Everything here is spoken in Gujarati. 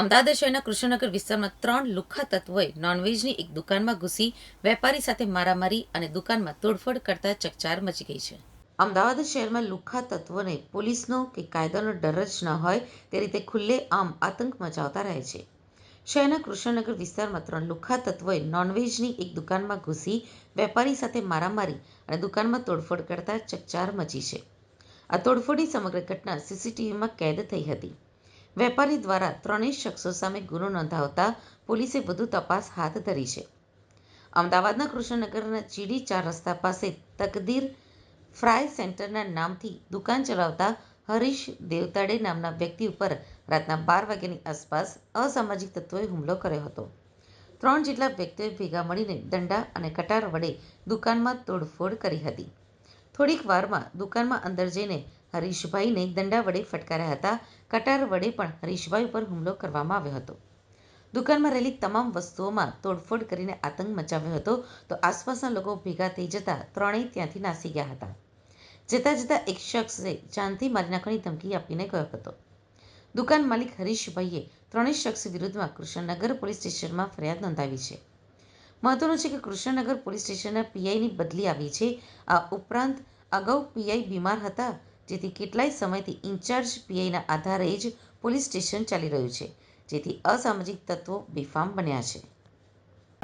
અમદાવાદ શહેરના કૃષ્ણનગર વિસ્તારમાં ત્રણ લુખ્ખા તત્વોએ નોનવેજની એક દુકાનમાં ઘૂસી વેપારી સાથે મારામારી અને દુકાનમાં તોડફોડ કરતા ચકચાર મચી ગઈ છે. અમદાવાદ શહેરમાં લુખ્ખા તત્વોને પોલીસનો કે કાયદાનો ડર જ ન હોય તે રીતે ખુલ્લે આમ આતંક મચાવતા રહે છે. શહેરના કૃષ્ણનગર વિસ્તારમાં ત્રણ લુખ્ખા તત્વોએ નોનવેજની એક દુકાનમાં ઘૂસી વેપારી સાથે મારામારી અને દુકાનમાં તોડફોડ કરતા ચકચાર મચી છે. આ તોડફોડની સમગ્ર ઘટના સીસીટીવીમાં કેદ થઈ હતી. વેપારી દ્વારા ત્રણેય શખ્સો સામે ગુનો નોંધાવતા પોલીસે વધુ તપાસ હાથ ધરી છે. અમદાવાદના કૃષ્ણનગરના ચીડી ચાર રસ્તા પાસે તકદીર ફ્રાય સેન્ટરના નામથી દુકાન ચલાવતા હરીશ દેવતાડે નામના વ્યક્તિ ઉપર રાતના બાર વાગ્યાની આસપાસ અસામાજિક તત્વોએ હુમલો કર્યો હતો. ત્રણ જેટલા વ્યક્તિઓએ ભેગા મળીને દંડા અને કટાર વડે દુકાનમાં તોડફોડ કરી હતી. થોડીક વારમાં દુકાનમાં અંદર જઈને હરીશભાઈને દંડા વડે ફટકાર્યા હતા. કટાર વડે પણ હરીશભાઈ ઉપર હુમલો કરવામાં આવ્યો હતો. દુકાનમાં રહેલી તમામ વસ્તુઓમાં તોડફોડ કરીને આતંક મચાવ્યો હતો. તો આસપાસના લોકો ભેગા થઈ જતા ત્રણેય ત્યાંથી નાસી ગયા હતા. જતા જતા એક શખ્સે જાનથી મારી નાખવાની ધમકી આપીને ગયો હતો. દુકાન માલિક હરીશભાઈએ ત્રણેય શખ્સ વિરુદ્ધમાં કૃષ્ણનગર પોલીસ સ્ટેશનમાં ફરિયાદ નોંધાવી છે. મહત્વનું છે કે કૃષ્ણનગર પોલીસ સ્ટેશનના પીઆઈની બદલી આવી છે. આ ઉપરાંત અગાઉ પીઆઈ બીમાર હતા જેથી કેટલાય સમયથી ઇન્ચાર્જ પીઆઈના આધારે જ પોલીસ સ્ટેશન ચાલી રહ્યું છે, જેથી અસામાજિક તત્વો બેફામ બન્યા છે.